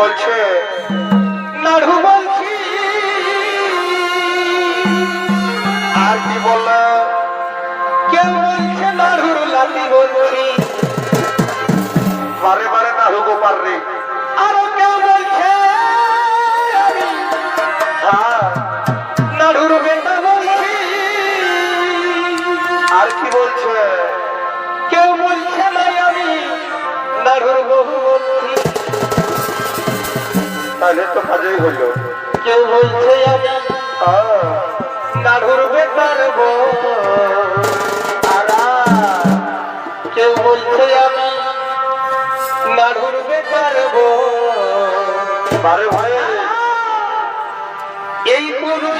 বলছে নাড়ু বলছি। আর কি বলল? কেউ বলছে নাড়ুর লাতি বলছি। বারে বারে নাড়ু গোপাল রে আরও কেউ বলছে হ্যাঁ, নাড়ুর বেটা বলছি। আর কি বলছে কেউ বলছে নাই আমি নাড়ুর বহু তাহলে তো কাজেই হইল কেউ বলছে আমি আহ, নাড়ুর বেটার বউ। আর। আর কেউ বলছে আমি নাড়ুর বেটার বারে ভাই। এই পুরুষ